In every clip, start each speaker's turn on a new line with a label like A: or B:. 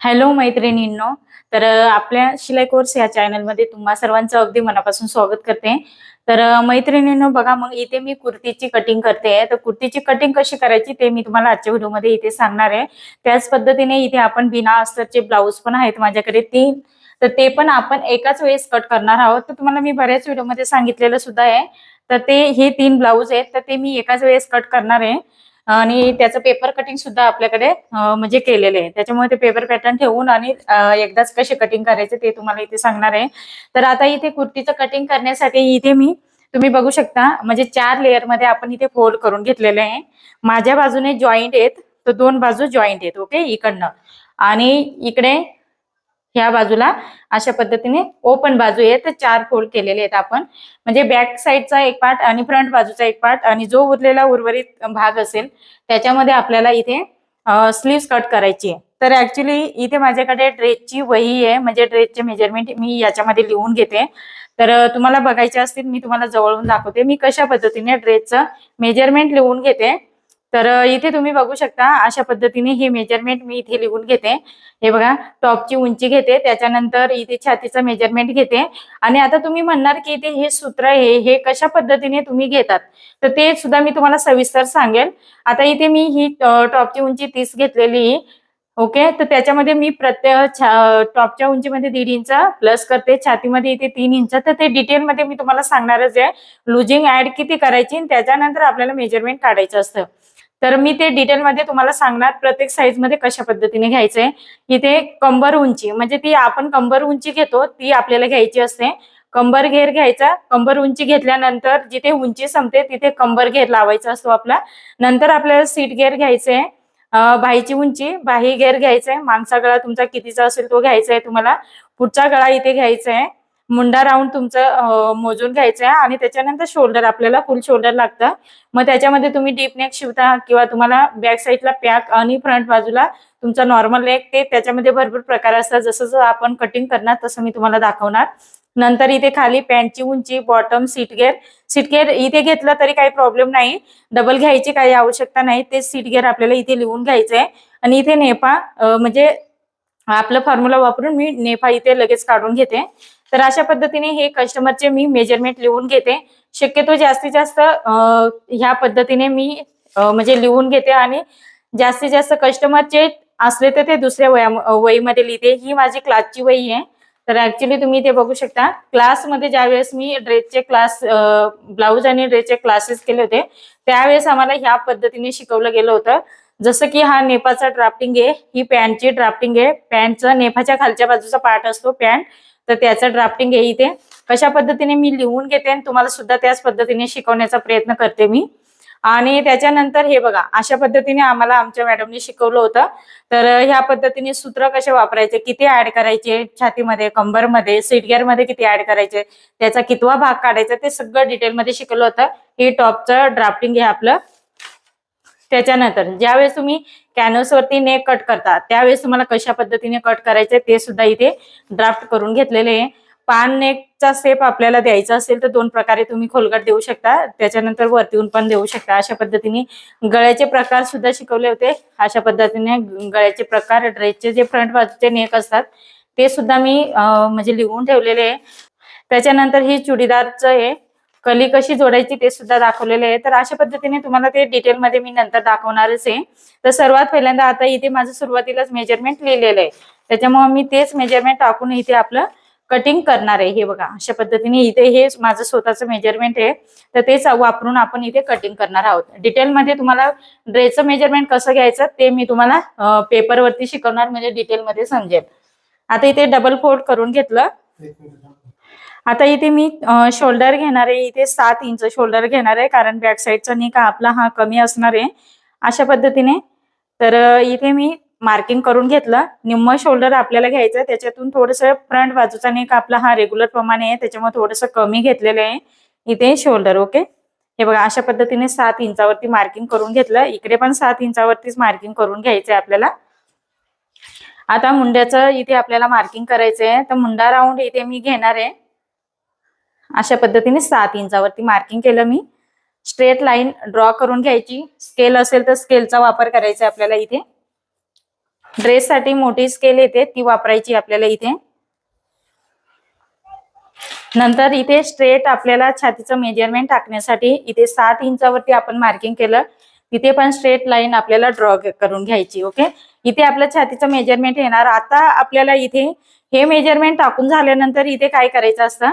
A: Hello मैत्रिणींनो तर आपल्या शिलाई कोर्स या चॅनलमध्ये तुम्हा सर्वांचं अगदी मनापासून स्वागत करते. तर मैत्रिणींनो बघा मग इथे मी कुर्तीची कटिंग करते तर कुर्तीची कटिंग कशी करायची ते मी तुम्हाला आजच्या व्हिडिओमध्ये इथे सांगणार आहे. त्याच पद्धतीने इथे आपण बिना अस्तरचे ब्लाऊज पण आहेत माझ्याकडे तीन. तर ते पण आपण एकाच वेळेस कट करणार आहोत. तर तुम्हाला मी बऱ्याच व्हिडिओमध्ये सांगितलेलं सुद्धा आहे. तर ते हे तीन ब्लाऊज आहेत. तर ते मी एकाच वेळेस कट करणार आहे. आणि त्याचं पेपर कटिंग सुद्धा आपल्याकडे म्हणजे केलेले आहे. त्याच्यामुळे ते पेपर पॅटर्न ठेवून आणि एकदाच कसे कटिंग करायचे ते तुम्हाला इथे सांगणार आहे. तर आता इथे कुर्तीचं कटिंग करण्यासाठी इथे मी तुम्ही बघू शकता म्हणजे चार लेअरमध्ये आपण इथे फोल्ड करून घेतलेले आहे. माझ्या बाजूने जॉईंट आहेत तर दोन बाजू जॉईंट आहेत ओके इकडनं. आणि इकडे ह्या बाजूला अशा पद्धतीने ओपन बाजू आहे. तर चार फोल्ड केलेले आहेत आपण. म्हणजे बॅक साईडचा एक पार्ट आणि फ्रंट बाजूचा एक पार्ट आणि जो उरलेला उर्वरित भाग असेल त्याच्यामध्ये आपल्याला इथे स्लीव्स कट करायची आहे. तर ऍक्च्युली इथे माझ्याकडे ड्रेसची वही आहे. म्हणजे ड्रेसचे मेजरमेंट मी याच्यामध्ये लिहून घेते. तर तुम्हाला बघायचे असतील मी तुम्हाला जवळून दाखवते. मी कशा पद्धतीने ड्रेसचं मेजरमेंट लिहून घेते. तर इथे तुम्ही बघू शकता अशा पद्धतीने हे मेजरमेंट मी इथे लिहून घेते. हे बघा टॉपची उंची घेते त्याच्यानंतर इथे छातीचं मेजरमेंट घेते. आणि आता तुम्ही म्हणणार की इथे हे सूत्र आहे हे कशा पद्धतीने तुम्ही घेतात? तर ते सुद्धा मी तुम्हाला सविस्तर सांगेल. आता इथे मी ही टॉपची उंची तीस घेतलेली ओके? तर त्याच्यामध्ये मी प्रत्येक छा- टॉपच्या उंचीमध्ये दीड इंच प्लस करते छातीमध्ये इथे तीन इंच. तर ते डिटेलमध्ये मी तुम्हाला सांगणारच आहे. लुजिंग ऍड किती करायची? त्याच्यानंतर आपल्याला मेजरमेंट काढायचं असतं. तर मी ते डिटेलमध्ये तुम्हाला सांगणार प्रत्येक साईजमध्ये कशा पद्धतीने घ्यायचंय इथे कंबर उंची म्हणजे ती आपण कंबर उंची घेतो ती आपल्याला घ्यायची असते. कंबर घेर घ्यायचा कंबर उंची घेतल्यानंतर जिथे उंची संपते तिथे कंबर घेर लावायचा असतो आपला. नंतर आपल्याला सीट घेर घ्यायचंय आहे बाहीची उंची बाही घेर घ्यायचंय मागचा गळा तुमचा कितीचा असेल तो घ्यायचा आहे तुम्हाला. पुढचा गळा इथे घ्यायचा आहे. मुंडा राऊंड तुमचं मोजून घ्यायचं आहे आणि त्याच्यानंतर शोल्डर आपल्याला फुल शोल्डर लागतं. मग त्याच्यामध्ये तुम्ही डीप नेक शिवता किंवा तुम्हाला बॅक साईडला पॅक आणि फ्रंट बाजूला तुमचा नॉर्मल नेक ते त्याच्यामध्ये भरपूर प्रकार असतात. जसं जसं आपण कटिंग करणार तसं मी तुम्हाला दाखवणार. नंतर इथे खाली पॅन्टची उंची bottom seat gear seat gear इथे घेतलं तरी काही प्रॉब्लेम नाही. डबल घ्यायची काही आवश्यकता नाही. ते सीट गेअर आपल्याला इथे लिहून घ्यायचं आहे आणि इथे नेपा म्हणजे आपला फॉर्म्युला वापरून मी नेफा इथे लगेच काढून घेते. तर अशा पद्धतीने हे कस्टमरचे मी मेजरमेंट लिहून घेते. शक्यतो जास्तीत जास्त ह्या पद्धतीने मी म्हणजे लिहून घेते आणि जास्तीत जास्त कस्टमरचे असले तर ते दुसऱ्या वया वहीमध्ये लिहिते. ही माझी क्लासची वही आहे. तर ऍक्च्युली तुम्ही ते बघू शकता क्लासमध्ये ज्यावेळेस मी ड्रेसचे क्लास ब्लाऊज आणि ड्रेसचे क्लासेस केले होते त्यावेळेस आम्हाला ह्या पद्धतीने शिकवलं गेलं होतं. जसं की हा नेपाचा ड्राफ्टिंग आहे ही पॅन्टची ड्राफ्टिंग आहे. पॅन्टचा नेफाच्या खालच्या बाजूचा पार्ट असतो पॅन्ट तर त्याचं ड्राफ्टिंग आहे इथे. कशा पद्धतीने मी लिहून घेते आणि तुम्हाला सुद्धा त्याच पद्धतीने शिकवण्याचा प्रयत्न करते मी. आणि त्याच्यानंतर हे बघा अशा पद्धतीने आम्हाला आमच्या मॅडमने शिकवलं होतं. तर ह्या पद्धतीने सूत्र कसे वापरायचे किती ऍड करायचे छातीमध्ये कंबरमध्ये सिटगेअरमध्ये किती ऍड करायचे त्याचा कितवा भाग काढायचा ते सगळं डिटेलमध्ये शिकवलं होतं. हे टॉपचं ड्राफ्टिंग आहे आपलं. त्याच्यानंतर ज्यावेळेस तुम्ही कॅनव्हसवरती नेक कट करता त्यावेळेस तुम्हाला कशा पद्धतीने कट करायचे ते सुद्धा इथे ड्राफ्ट करून घेतलेले आहे. पान नेकचा सेप आपल्याला द्यायचा असेल तर दोन प्रकारे तुम्ही खोलगट देऊ शकता. त्याच्यानंतर वरतीहून पण देऊ शकता. अशा पद्धतीने गळ्याचे प्रकार सुद्धा शिकवले होते. अशा पद्धतीने गळ्याचे प्रकार ड्रेसचे जे फ्रंट बाजूचे नेक असतात ते सुद्धा मी म्हणजे लिहून ठेवलेले आहे. त्याच्यानंतर ही चुडीदारचं आहे. कली कशी जोडायची ते सुद्धा दाखवलेले आहे. तर अशा पद्धतीने तुम्हाला ते डिटेलमध्ये मी नंतर दाखवणारच आहे. तर सर्वात पहिल्यांदा आता इथे माझं सुरुवातीलाच मेजरमेंट लिहिलेलं आहे. त्याच्यामुळे मी तेच मेजरमेंट टाकून इथे आपलं कटिंग करणार आहे. हे बघा अशा पद्धतीने इथे हे माझं स्वतःचं मेजरमेंट आहे. तर तेच वापरून आपण इथे कटिंग करणार आहोत. डिटेलमध्ये तुम्हाला ड्रेसचं मेजरमेंट कसं घ्यायचं ते मी तुम्हाला पेपरवरती शिकवणार म्हणजे डिटेलमध्ये समजेल. आता इथे डबल फोल्ड करून घेतलं. आता इथे मी शोल्डर घेणार आहे. इथे सात इंच शोल्डर घेणार आहे. कारण बॅक साईडचा निका आपला हा कमी असणार आहे. अशा पद्धतीने. तर इथे मी मार्किंग करून घेतलं. निम्म शोल्डर आपल्याला घ्यायचं त्याच्यातून थोडस फ्रंट बाजूचा नेक आपला हा रेग्युलर प्रमाणे आहे. त्याच्यामुळे थोडस कमी घेतलेलं आहे. इथे शोल्डर ओके हे बघा अशा पद्धतीने सात इंचावरती मार्किंग करून घेतलं. इकडे पण सात इंचावरतीच मार्किंग करून घ्यायचंय आपल्याला. आता मुंड्याचं इथे आपल्याला मार्किंग करायचंय तर मुंडा राऊंड इथे मी घेणार आहे. अशा पद्धतीने सात इंचावरती मार्किंग केलं मी. स्ट्रेट लाईन ड्रॉ करून घ्यायची. स्केल असेल तर स्केलचा वापर करायचा आहे आपल्याला इथे. ड्रेससाठी मोठी स्केल येते ती वापरायची आपल्याला इथे. नंतर इथे स्ट्रेट आपल्याला छातीचं मेजरमेंट टाकण्यासाठी इथे सात इंचावरती आपण मार्किंग केलं. तिथे पण स्ट्रेट लाईन आपल्याला ड्रॉ करून घ्यायची ओके इथे आपल्या छातीचं मेजरमेंट येणार. आता आपल्याला इथे हे मेजरमेंट टाकून झाल्यानंतर इथे काय करायचं असतं?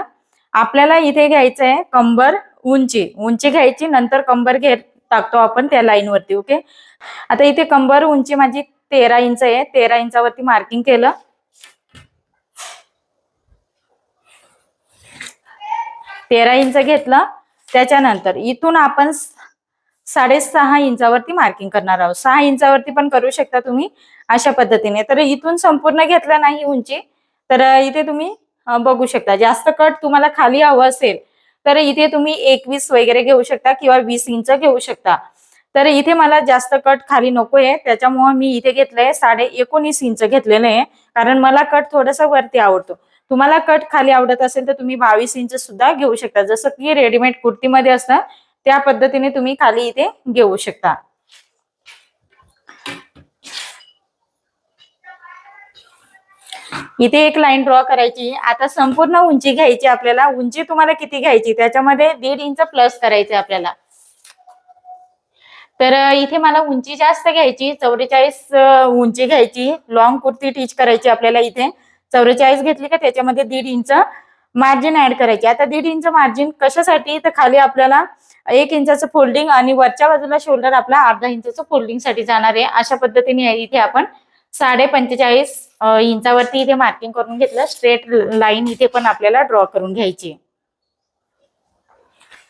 A: आपल्याला इथे घ्यायचं आहे कंबर उंची. उंची घ्यायची नंतर कंबर घेत टाकतो आपण त्या लाईनवरती ओके आता इथे कंबर उंची माझी तेरा इंच आहे. तेरा इंचावरती मार्किंग केलं. तेरा इंच घेतलं. त्याच्यानंतर इथून आपण साडेसहा इंचावरती मार्किंग करणार आहोत. सहा इंचावरती पण करू शकता तुम्ही अशा पद्धतीने. तर इथून संपूर्ण घेतलं नाही उंची. तर इथे तुम्ही बघू शकता. जास्त कट तुम्हाला खाली हवं असेल तर इथे तुम्ही एकवीस वगैरे घेऊ शकता किंवा वीस इंच घेऊ शकता. तर इथे मला जास्त कट खाली नकोय त्याच्यामुळे मी इथे घेतलंय साडे एकोणीस इंच घेतलेलं आहे कारण मला कट थोडासा वरती आवडतो. तुम्हाला कट खाली आवडत असेल तर तुम्ही बावीस इंच सुद्धा घेऊ शकता. जसं की रेडीमेड कुर्तीमध्ये असतं त्या पद्धतीने तुम्ही खाली इथे घेऊ शकता. इथे एक लाईन ड्रॉ करायची. आता संपूर्ण उंची घ्यायची आपल्याला. उंची तुम्हाला किती घ्यायची? त्याच्यामध्ये दीड इंच प्लस करायचे आपल्याला. तर इथे मला उंची जास्त घ्यायची. चौवेचाळीस उंची घ्यायची. लॉंग कुर्ती टीच करायची आपल्याला इथे. चौवेचाळीस घेतली का त्याच्यामध्ये दीड इंच मार्जिन ऍड करायची. आता दीड इंच मार्जिन कशासाठी? तर खाली आपल्याला एक इंचाचं फोल्डिंग आणि वरच्या बाजूला शोल्डर आपला अर्धा इंचाचं फोल्डिंगसाठी जाणार आहे. अशा पद्धतीने इथे आपण साडे पंचेचाळीस इंचावरती इथे मार्किंग करून घेतलं. स्ट्रेट लाईन इथे पण आपल्याला ड्रॉ करून घ्यायची.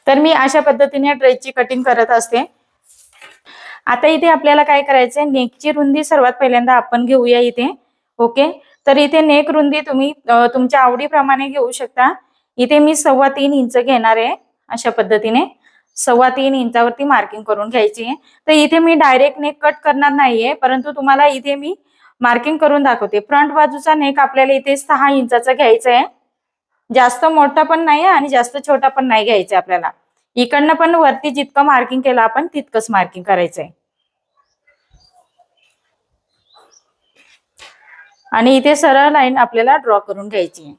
A: तर मी अशा पद्धतीने ड्रेसची कटिंग करत असते. आता इथे आपल्याला काय करायचंय? नेकची रुंदी सर्वात पहिल्यांदा आपण घेऊया इथे. ओके तर इथे नेक रुंदी तुम्ही तुमच्या आवडीप्रमाणे घेऊ शकता. इथे मी सव्वा तीन इंच घेणार आहे अशा पद्धतीने. सव्वा तीन इंचावरती मार्किंग करून घ्यायची आहे. तर इथे मी डायरेक्ट नेक कट करणार नाहीये परंतु तुम्हाला इथे मी मार्किंग करून दाखवते. फ्रंट बाजूचा नेक आपल्याला इथे सहा इंचाचा घ्यायचा आहे. जास्त मोठा पण नाही आणि जास्त छोटा पण नाही घ्यायचा आपल्याला. इकडनं पण वरती जितकं मार्किंग केलं आपण तितकंच मार्किंग करायचंय आणि इथे सरळ लाईन आपल्याला ड्रॉ करून घ्यायची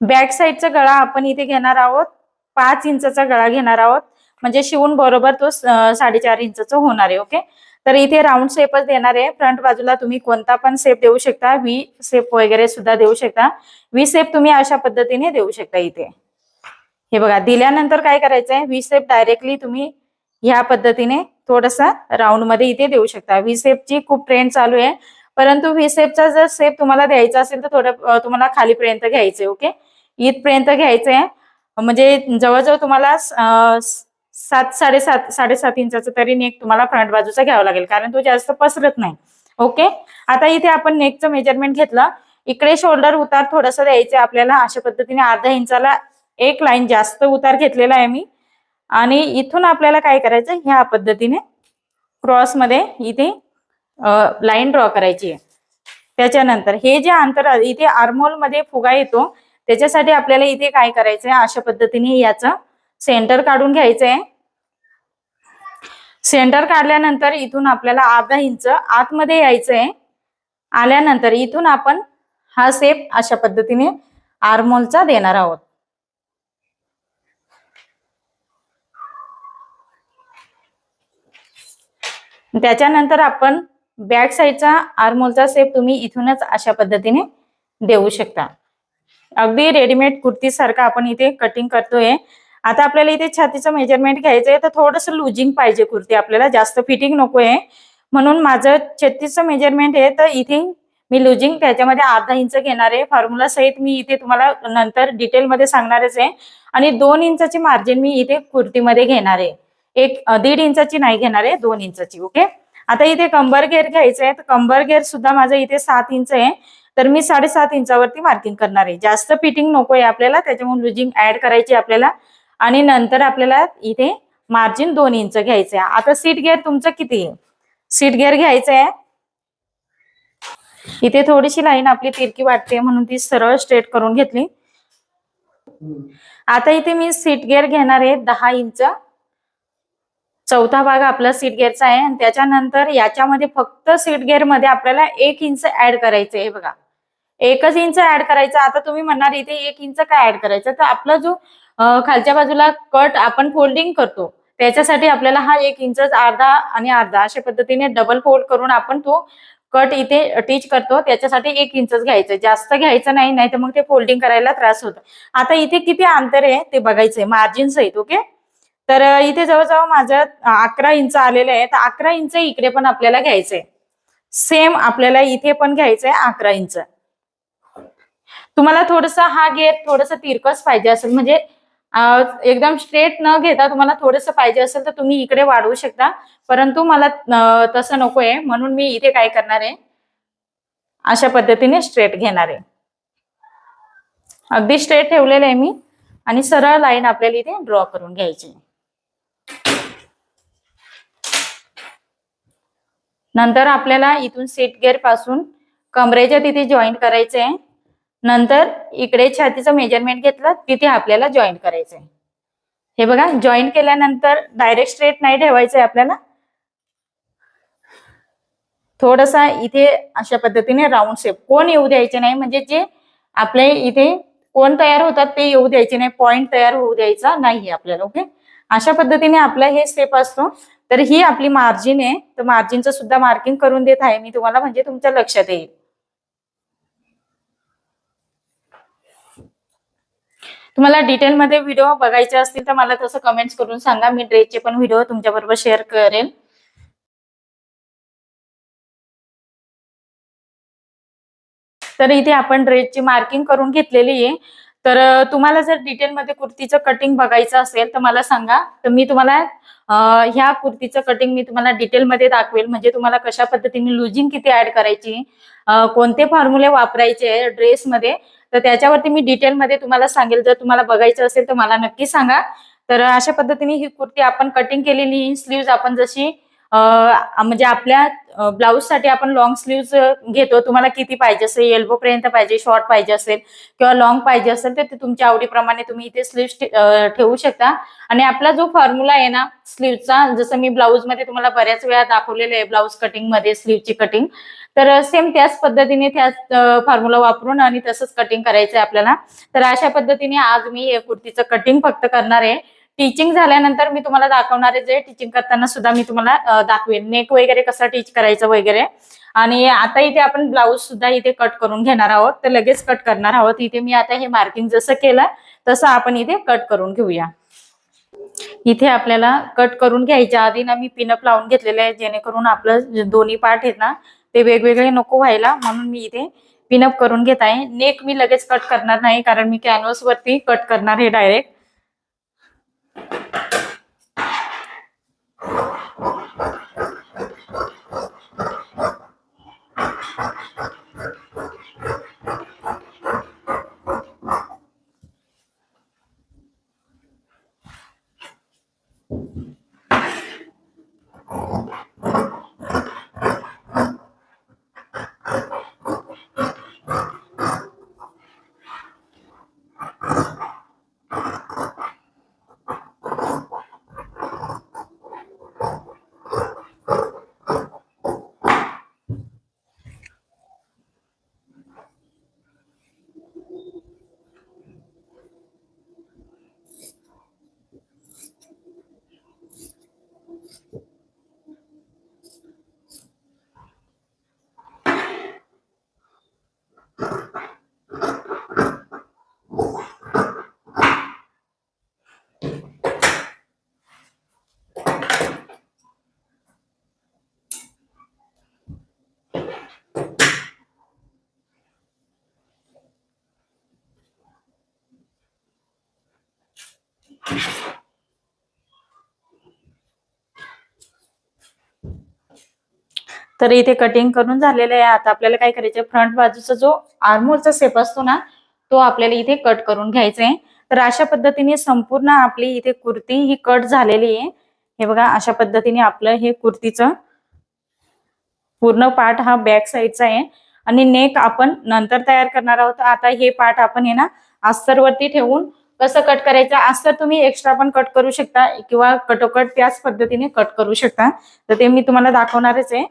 A: बॅक साईडचा गळा आपण इथे घेणार आहोत. पाच इंचाचा गळा घेणार आहोत. म्हणजे शिवून बरोबर तो साडेचार इंचाचा होणार आहे ओके तर इथे राऊंड शेपच देणार आहे. फ्रंट बाजूला तुम्ही कोणता पण शेप देऊ शकता. व्ही शेप वगैरे सुद्धा देऊ शकता. व्ही शेप तुम्ही अशा पद्धतीने देऊ शकता इथे. हे बघा दिल्यानंतर काय करायचंय? व्ही शेप डायरेक्टली तुम्ही ह्या पद्धतीने थोडसा राऊंडमध्ये इथे देऊ शकता. व्ही शेपची खूप ट्रेंड चालू आहे. परंतु व्ही शेपचा जर शेप तुम्हाला द्यायचा असेल तर थोडं तुम्हाला खालीपर्यंत घ्यायचंय ओके इथपर्यंत घ्यायचंय. म्हणजे जवळजवळ तुम्हाला सात साडेसात साडेसात इंचाचं तरी नेक तुम्हाला फ्रंट बाजूचा घ्यावा लागेल कारण तो जास्त पसरत नाही. ओके? आता इथे आपण नेकचं मेजरमेंट घेतलं. इकडे शोल्डर उतार थोडासा द्यायचा आपल्याला. अशा पद्धतीने अर्धा इंचाला एक लाईन जास्त उतार घेतलेला आहे मी. आणि इथून आपल्याला काय करायचं? ह्या पद्धतीने क्रॉसमध्ये इथे लाईन ड्रॉ करायची आहे. त्याच्यानंतर हे जे अंतर इथे आर्मोलमध्ये फुगा येतो त्याच्यासाठी आपल्याला इथे काय करायचं आहे अशा पद्धतीने याचं सेंटर काढून घ्यायचंय. सेंटर काढल्यानंतर इथून आपल्याला अर्धा इंच आतमध्ये यायचंय. आल्यानंतर इथून आपण हा सेप अशा पद्धतीने आर्मोलचा देणार आहोत. त्याच्यानंतर आपण बॅक साईडचा आर्मोलचा सेप तुम्ही इथूनच अशा पद्धतीने देऊ शकता. अगदी रेडीमेड कुर्तीसारखा आपण इथे कटिंग करतोय. आता आपल्याला इथे छातीचं मेजरमेंट घ्यायचंय तर थोडंसं लुजिंग पाहिजे कुर्ती. आपल्याला जास्त फिटिंग नको आहे म्हणून माझं छत्तीसचं मेजरमेंट आहे तर इथे मी लुजिंग त्याच्यामध्ये अर्धा इंच घेणार आहे. फॉर्म्युला सहित मी इथे तुम्हाला नंतर डिटेलमध्ये सांगणारच आहे. आणि दोन इंचाची मार्जिन मी इथे कुर्तीमध्ये घेणार आहे. एक दीड इंचाची नाही घेणार आहे दोन इंचाची ओके? आता इथे कंबर घेर घ्यायचं आहे तर कंबर घेर सुद्धा माझं इथे सात इंच आहे. तर मी साडेसात इंचावरती मार्किंग करणार आहे. जास्त फिटिंग नको आहे आपल्याला त्याच्यामुळे लुजिंग ऍड करायची आपल्याला. आणि नंतर आपल्याला इथे मार्जिन दोन इंच घ्यायचं आहे आता सीट गेअर तुमचं किती? आहे सीट गेअर घ्यायचं आहे इथे थोडीशी लाईन आपली तिरकी वाटते म्हणून ती सरळ स्ट्रेट करून घेतली. आता इथे मी सीट गेअर घेणार आहे दहा इंच चौथा भाग आपला सीट गेअरचा आहे. आणि त्याच्यानंतर याच्यामध्ये फक्त सीट गेअरमध्ये आपल्याला एक इंच ऍड करायचं आहे बघा. एकच इंच ऍड करायचं. आता तुम्ही म्हणणार इथे एक इंच काय ऍड करायचं? तर आपला जो खालच्या बाजूला कट आपण फोल्डिंग करतो. त्याच्यासाठी आपल्याला हा एक इंच अर्धा आणि अर्धा अशा पद्धतीने डबल फोल्ड करून आपण तो कट इथे टीच करतो. त्याच्यासाठी एक इंचच घ्यायचं. जास्त घ्यायचं नाही नाही तर मग ते फोल्डिंग करायला त्रास होतो. आता इथे किती अंतर आहे ते बघायचंय. मार्जिन्स आहेत ओके तर इथे जवळजवळ माझं अकरा इंच आलेलं आहे तर अकरा इंच इकडे पण आपल्याला घ्यायचंय. सेम आपल्याला इथे पण घ्यायचंय अकरा इंच. तुम्हाला थोडस हा घेर थोडस तिरकस पाहिजे असेल. म्हणजे एकदम स्ट्रेट न घेता तुम्हाला थोडंसं पाहिजे असेल तर तुम्ही इकडे वाढवू शकता. परंतु मला तसं तसं नकोय. म्हणून मी इथे काय करणार आहे? अशा पद्धतीने स्ट्रेट घेणार आहे. अगदी स्ट्रेट ठेवलेलं आहे मी. आणि सरळ लाईन आपल्याला इथे ड्रॉ करून घ्यायची. नंतर आपल्याला इथून सीट गेअरपासून कमरेच्या तिथे जॉईंट करायचं आहे नंतर इकडे छातीचं मेजरमेंट घेतलं तिथे आपल्याला जॉईंट करायचंय. हे बघा जॉईंट केल्यानंतर डायरेक्ट स्ट्रेट नाही ठेवायचंय आपल्याला. थोडासा इथे अशा पद्धतीने राऊंड शेप कोण येऊ द्यायचे नाही म्हणजे जे आपले इथे कोण तयार होतात ते येऊ द्यायचे नाही. पॉइंट तयार होऊ द्यायचा नाही आपल्याला ओके अशा पद्धतीने आपला हे स्टेप असतो. तर ही आपली मार्जिन आहे. तर मार्जिनचं सुद्धा मार्किंग करून देत आहे मी तुम्हाला म्हणजे तुमच्या लक्षात येईल. तुम्हाला डिटेलमध्ये व्हिडिओ बघायचे असतील तर मला तसं कमेंट्स करून सांगा. मी ड्रेसचे पण व्हिडिओ तुमच्याबरोबर शेअर करेल. तर इथे आपण ड्रेसची मार्किंग करून घेतलेली आहे. तर तुम्हाला जर डिटेलमध्ये कुर्तीचं कटिंग बघायचं असेल तर मला सांगा. तर मी तुम्हाला ह्या कुर्तीचं कटिंग मी तुम्हाला डिटेलमध्ये दाखवेल. म्हणजे तुम्हाला कशा पद्धतीने लुजिंग किती ऍड करायची कोणते फॉर्म्युले वापरायचे ड्रेसमध्ये तर त्याच्यावरती मी डिटेलमध्ये तुम्हाला सांगेल. जर तुम्हाला बघायचं असेल तर मला नक्की सांगा. तर अशा पद्धतीने ही कुर्ती आपण कटिंग केलेली स्लीव्ज आपण जशी म्हणजे आपल्या ब्लाऊजसाठी आपण लॉंग स्लीव्ज घेतो. तुम्हाला किती पाहिजे असेल एल्बो पर्यंत पाहिजे शॉर्ट पाहिजे असेल किंवा लॉंग पाहिजे असेल तर ते तुमच्या आवडीप्रमाणे तुम्ही इथे स्लीव्ह ठेवू शकता. आणि आपला जो फॉर्म्युला आहे ना स्लीव्हचा जसं मी ब्लाऊजमध्ये तुम्हाला बऱ्याच वेळा दाखवलेलं आहे ब्लाऊज कटिंगमध्ये स्लीव्हची कटिंग तर सेम त्याच पद्धतीने त्याच फॉर्म्युला वापरून आणि तसंच कटिंग करायचं आहे आपल्याला. तर अशा पद्धतीने आज मी हे कुर्तीचं कटिंग फक्त करणार आहे. टीचिंग झाल्यानंतर मी तुम्हाला दाखवणार आहे जे टीचिंग करताना सुद्धा मी तुम्हाला दाखवेन. नेक वगैरे कसं टीच करायचं वगैरे. आणि आता इथे आपण ब्लाऊज सुद्धा इथे कट करून घेणार आहोत. तर लगेच कट करणार आहोत. इथे मी आता हे मार्किंग जसं केलं तसं आपण इथे कट करून घेऊया. इथे आपल्याला कट करून घ्यायच्या आधी ना मी पिनअप लावून घेतलेले आहे जेणेकरून आपलं दोन्ही पार्ट आहेत ना ते वेगवेगळे नको व्हायला म्हणून मी इथे पिनअप करून घेत आहे. नेक मी लगेच कट करणार नाही कारण मी कॅनव्हस वरती कट करणार हे डायरेक्ट तर इथे कटिंग करून झालेलं आहे. आता आपल्याला काय करायचं फ्रंट बाजूचा जो आरमोरचा सेप असतो ना तो आपल्याला इथे कट करून घ्यायचा आहे तर अशा पद्धतीने संपूर्ण आपली इथे कुर्ती ही कट झालेली आहे. हे बघा अशा पद्धतीने आपलं हे कुर्तीचं पूर्ण पार्ट हा बॅक साईडचा आहे. आणि नेक आपण नंतर तयार करणार आहोत. आता हे पार्ट आपण आहे ना अस्तरवरती ठेवून कसं कट करायचं? असं तुम्ही एक्स्ट्रा पण कट करू शकता किंवा कटोकट त्याच पद्धतीने कट करू शकता. तर ते मी तुम्हाला दाखवणारच आहे.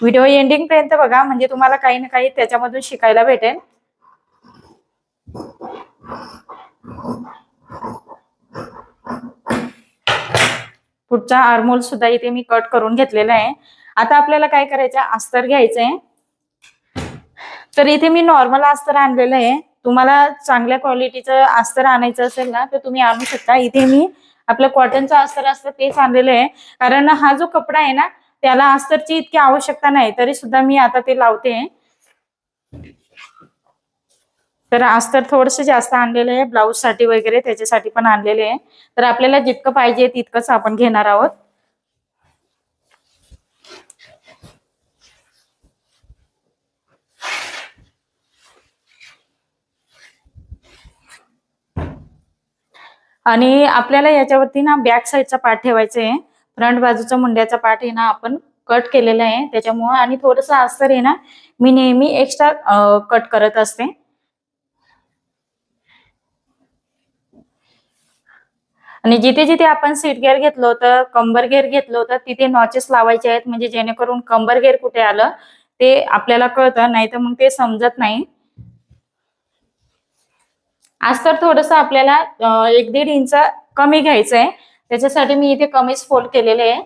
A: व्हिडिओ एंडिंग पर्यंत बघा म्हणजे तुम्हाला काही ना काही त्याच्यामधून शिकायला भेटेल. पुढचा आरमोल सुद्धा इथे मी कट करून घेतलेला आहे. आता आपल्याला काय करायचं? अस्तर घ्यायचंय. तर इथे मी नॉर्मल अस्तर आणलेलं आहे. तुम्हाला चांगल्या क्वालिटीचं अस्तर आणायचं असेल ना तर तुम्ही आणू शकता. इथे मी आपलं कॉटनचं अस्तर असतं तेच आणलेलं आहे. कारण हा जो कपडा आहे ना त्याला अस्तरची इतकी आवश्यकता नाही तरी सुद्धा मी आता ते लावते. तर अस्तर थोडस जास्त आणलेलं आहे ब्लाऊजसाठी वगैरे त्याच्यासाठी पण आणलेले आहे. तर आपल्याला जितकं पाहिजे तितकंच आपण घेणार आहोत. आणि आपल्याला याच्यावरती ना बॅक साईडचा पार्ट ठेवायचा आहे. फ्रंट बाजूचा मुंड्याचा पार्ट आहे ना आपण कट केलेला आहे. त्याच्यामुळं आणि थोडस अस्तर आहे ना मी नेहमी एक्स्ट्रा कट करत असते. आणि जिथे जिथे आपण सीट गेअर घेतलं होतं कंबर गेअर घेतलं होतं तिथे नॉचेस लावायचे आहेत. म्हणजे जेणेकरून कंबर गेअर कुठे आलं ते आपल्याला कळतं नाही तर मग ते समजत नाही. आज तर थोडस आपल्याला एक दीड इंच कमी घ्यायचं आहे त्याच्यासाठी मी इथे कमीच फोल्ड केलेले आहे.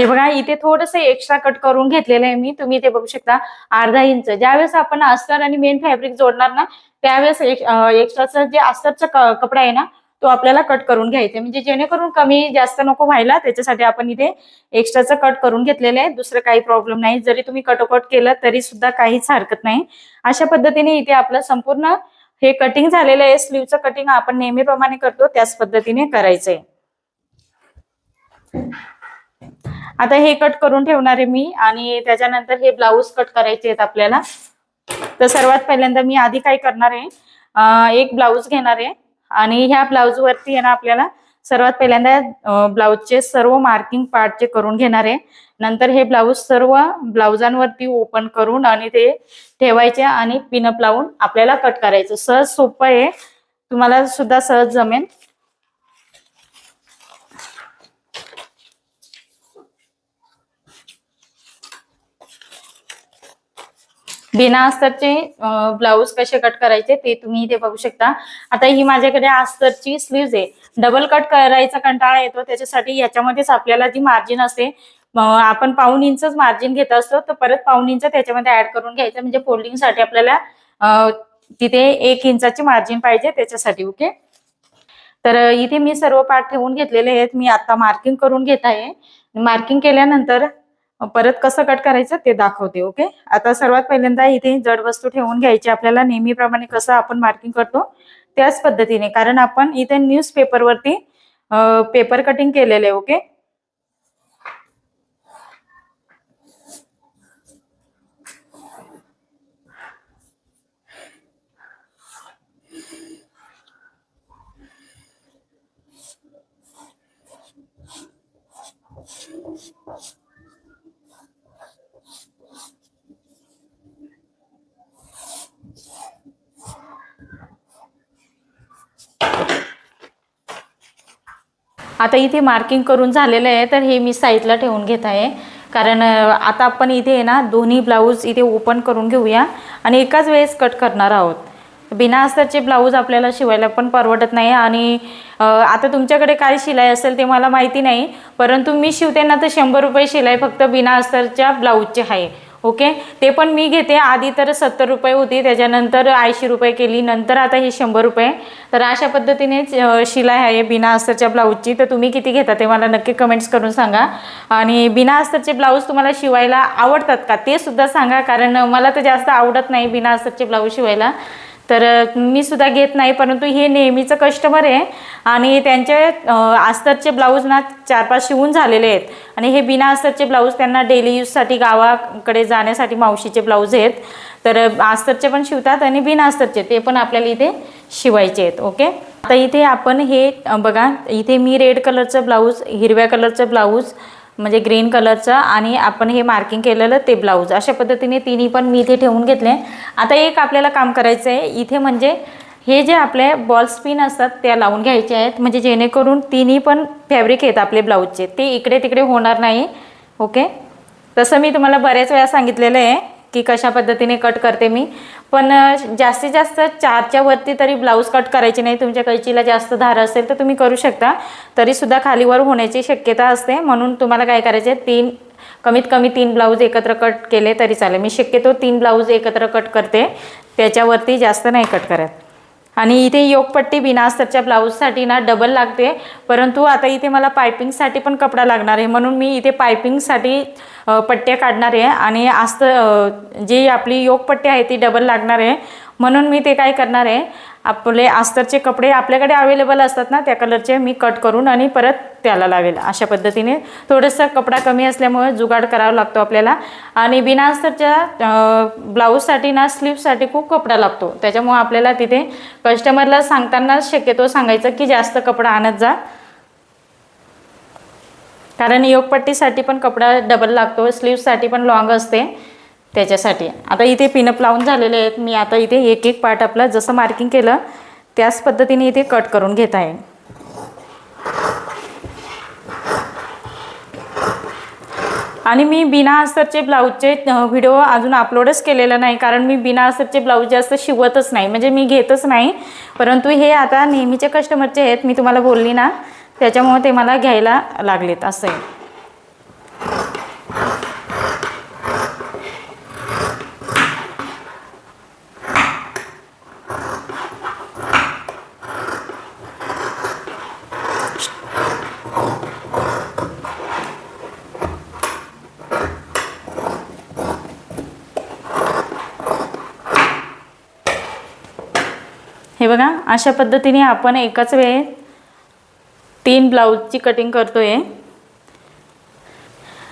A: हे बघा इथे थोडस एक्स्ट्रा कट करून घेतलेलं आहे मी. तुम्ही इथे बघू शकता अर्धा इंच ज्यावेळेस आपण अस्तर आणि मेन फॅब्रिक जोडणार ना त्यावेळेस एक्स्ट्राचा जे अस्तरचा कपडा आहे ना तो आपल्याला कट करून घ्यायचा म्हणजे जेणेकरून कमी जास्त नको व्हायला त्याच्यासाठी आपण इथे एक्स्ट्राचं कट करून घेतलेलं आहे. दुसरं काही प्रॉब्लेम नाही. जरी तुम्ही कटोकट केलं तरी सुद्धा काहीच हरकत नाही. अशा पद्धतीने इथे आपलं संपूर्ण हे कटिंग झालेलं आहे. स्लीवचं कटिंग आपण नेहमीप्रमाणे करतो त्याच पद्धतीने करायचंय. आता हे कट करून ठेवणार आहे मी आणि त्याच्यानंतर हे ब्लाऊज कट करायचे आहेत आपल्याला. तर सर्वात पहिल्यांदा मी आधी काय करणार आहे एक ब्लाऊज घेणार आहे आणि ह्या ब्लाऊज वरती आहे ना आपल्याला सर्वात पहिल्यांदा ब्लाऊजचे सर्व मार्किंग पार्टचे करून घेणार आहे. नंतर हे ब्लाऊज सर्व ब्लाउजांवरती ओपन करून आणि ते ठेवायचे आणि पिनअप लावून आपल्याला कट करायचं. सहज सोपं आहे. तुम्हाला सुद्धा सहज जमेल. बिना अस्तरचे ब्लाऊज कसे कट करायचे ते तुम्ही इथे बघू शकता. आता ही माझ्याकडे अस्तरची स्लीव्ह आहे. डबल कट करायचा कंटाळा येतो त्याच्यासाठी याच्यामध्येच आपल्याला जी मार्जिन असते आपण पाऊन इंचच मार्जिन घेत असतो तर परत पाऊन इंच त्याच्यामध्ये ऍड करून घ्यायचं म्हणजे फोल्डिंगसाठी आपल्याला तिथे एक इंचाची मार्जिन पाहिजे त्याच्यासाठी ओके तर इथे मी सर्व पार्ट ठेवून घेतलेले आहेत. मी आता मार्किंग करून घेत आहे. मार्किंग केल्यानंतर परत कसं कट करायचं ते दाखवते ओके आता सर्वात पहिल्यांदा इथे जड वस्तू ठेवून घ्यायची. आपल्याला नेहमीप्रमाणे कसं आपण मार्किंग करतो त्याच पद्धतीने. कारण आपण इथे न्यूज पेपरवरती पेपर कटिंग केलेले आहे ओके आता इथे मार्किंग करून झालेलं आहे तर हे मी साईडला ठेवून घेत आहे. कारण आता आपण इथे ना दोन्ही ब्लाऊज इथे ओपन करून घेऊया. आणि एकाच वेळेस कट करणार आहोत. बिना अस्तरचे ब्लाऊज आपल्याला शिवायला पण परवडत नाही. आणि आता तुमच्याकडे काय शिलाई असेल ते मला माहिती नाही. परंतु मी शिवते ना तर शंभर रुपये शिलाई फक्त बिना अस्तरच्या ब्लाऊजचे आहे. ओके? ते पण मी घेते. आधी तर सत्तर रुपये होती. त्याच्यानंतर ऐंशी रुपये केली. नंतर आता ही शंभर रुपये. तर अशा पद्धतीनेच शिलाई आहे बिना अस्तरच्या ब्लाऊजची. तर तुम्ही किती घेता ते मला नक्की कमेंट्स करून सांगा. आणि बिना अस्तरचे ब्लाऊज तुम्हाला शिवायला आवडतात का? ते सुद्धा सांगा. कारण मला तर जास्त आवडत नाही बिना अस्तरचे ब्लाऊज शिवायला. तर मी सुद्धा घेत नाही परंतु हे नेहमीचं कस्टमर आहे आणि त्यांचे अस्तरचे ब्लाऊज ना चार पाच शिवून झालेले आहेत. आणि हे बिना अस्तरचे ब्लाऊज त्यांना डेली यूजसाठी गावाकडे जाण्यासाठी मावशीचे ब्लाऊज आहेत. तर अस्तरचे पण शिवतात आणि बिना अस्तरचे ते पण आपल्याला इथे शिवायचे आहेत ओके? आता इथे आपण हे बघा इथे मी रेड कलरचं ब्लाऊज हिरव्या कलरचं ब्लाऊज म्हणजे ग्रीन कलरचं आणि आपण हे मार्किंग केलेलं ते ब्लाऊज. अशा पद्धतीने तिन्ही पण मी इथे ठेवून घेतले. आता एक आपल्याला काम करायचं आहे इथे म्हणजे हे जे आपले बॉल स्पिन असतात त्या लावून घ्यायचे आहेत. म्हणजे जेणेकरून तिन्ही पण फॅब्रिक आहेत आपले ब्लाऊजचे. ते इकडे तिकडे होणार नाही. ओके? तसं मी तुम्हाला बऱ्याच वेळा सांगितलेलं आहे. की कशा पद्धतीने कट करते मी. पण जास्तीत जास्त चारच्या वरती तरी ब्लाऊज कट करायची नाही. तुमच्या कैचीला जास्त धार असेल तर तुम्ही करू शकता. तरीसुद्धा खालीवर होण्याची शक्यता असते. म्हणून तुम्हाला काय करायचे तीन कमीत कमी तीन ब्लाऊज एकत्र कट केले तरी चालेल. मी शक्यतो तीन ब्लाऊज एकत्र कट करते. त्याच्यावरती जास्त नाही कट करत. आणि इथे योगपट्टी बिनास्तरच्या ब्लाऊजसाठी ना डबल लागते. परंतु आता इथे मला पायपिंगसाठी पण कपडा लागणार आहे. म्हणून मी इथे पायपिंगसाठी पट्ट्या काढणार आहे. आणि आस्त जी आपली योगपट्टी आहे ती डबल लागणार आहे. म्हणून मी ते काय करणार आहे आपले आस्तरचे कपडे आपल्याकडे अवेलेबल असतात ना त्या कलरचे मी कट करून आणि परत त्याला लावेल. अशा पद्धतीने थोडंसं कपडा कमी असल्यामुळे जुगाड करावा लागतो आपल्याला. आणि बिना अस्तरच्या ब्लाऊजसाठी ना स्लीवसाठी खूप कपडा लागतो. त्याच्यामुळे आपल्याला तिथे कस्टमरला सांगताना शक्यतो सांगायचं की जास्त कपडा आणत जा. कारण योगपट्टीसाठी पण कपडा डबल लागतो स्लीवसाठी पण लॉंग असते. त्याच्यासाठी. आता इथे पिनअप लावून झालेले आहेत. मी आता इथे एक एक पार्ट आपला जसं मार्किंग केलं त्याच पद्धतीने इथे कट करून घेत आहे. आणि मी बिना अस्तरचे ब्लाऊजचे व्हिडिओ अजून अपलोडच केलेला नाही. कारण मी बिना अस्तरचे ब्लाऊज जास्त शिवतच नाही. म्हणजे मी घेतच नाही. परंतु हे आता नेहमीचे कस्टमरचे आहेत. मी तुम्हाला बोलली ना त्याच्यामुळे ते मला घ्यायला लागलेत असं आहे. हे बघा अशा पद्धतीने आपण एकाच वेळेत तीन ब्लाऊजची कटिंग करतो आहे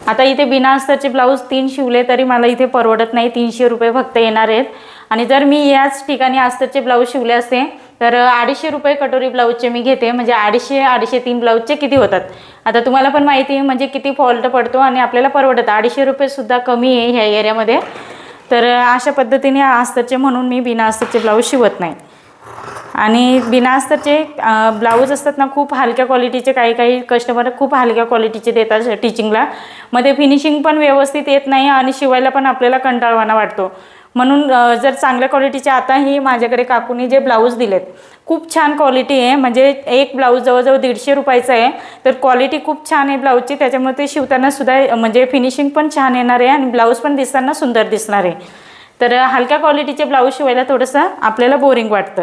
A: आता इथे बिना अस्तरचे ब्लाऊज तीन शिवले तरी मला इथे परवडत नाही तीनशे रुपये फक्त येणार आहेत. आणि जर मी याच ठिकाणी अस्तरचे ब्लाऊज शिवले असते तर अडीचशे रुपये कटोरी ब्लाऊजचे मी घेते. म्हणजे अडीचशे अडीचशे तीन ब्लाऊजचे किती होतात? आता तुम्हाला पण माहिती आहे म्हणजे किती फॉल्ट पडतो आणि आपल्याला परवडत. अडीचशे रुपयेसुद्धा कमी आहे ह्या एरियामध्ये तर अशा पद्धतीने अस्तरचे म्हणून मी बिना अस्तरचे ब्लाऊज शिवत नाही. आणि बिना अस्तरचे ब्लाऊज असतात ना खूप हलक्या क्वालिटीचे काही काही कस्टमर खूप हलक्या क्वालिटीचे देतात टीचिंगला मध्ये फिनिशिंग पण व्यवस्थित येत नाही आणि शिवायला पण आपल्याला कंटाळवाणा वाटतो. म्हणून जर चांगल्या क्वालिटीचे आताही माझ्याकडे काकूनी जे ब्लाऊज दिलेत खूप छान क्वालिटी आहे. म्हणजे एक ब्लाऊज जवळजवळ दीडशे रुपयाचा आहे. तर क्वालिटी खूप छान आहे ब्लाऊजची. त्याच्यामुळे ते शिवताना सुद्धा म्हणजे फिनिशिंग पण छान येणार आहे आणि ब्लाऊज पण दिसताना सुंदर दिसणार आहे. तर हलक्या क्वालिटीचे ब्लाऊज शिवायला थोडंसं आपल्याला बोरिंग वाटतं.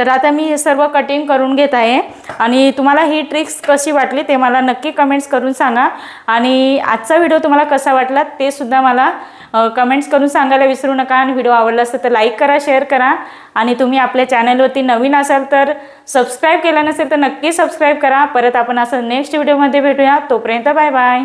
A: तर आता मी हे सर्व कटिंग करून घेत आहे. आणि तुम्हाला ही ट्रिक्स कशी वाटली ते मला नक्की कमेंट्स करून सांगा. आणि आजचा व्हिडिओ तुम्हाला कसा वाटला ते सुद्धा मला कमेंट्स करून सांगायला विसरू नका. आणि व्हिडिओ आवडला असेल तर लाईक करा शेअर करा. आणि तुम्ही आपल्या चॅनलवरती नवीन असाल तर सबस्क्राईब केलं नसेल तर नक्की सबस्क्राईब करा. परत आपण असं नेक्स्ट व्हिडिओमध्ये भेटूया. तोपर्यंत बाय बाय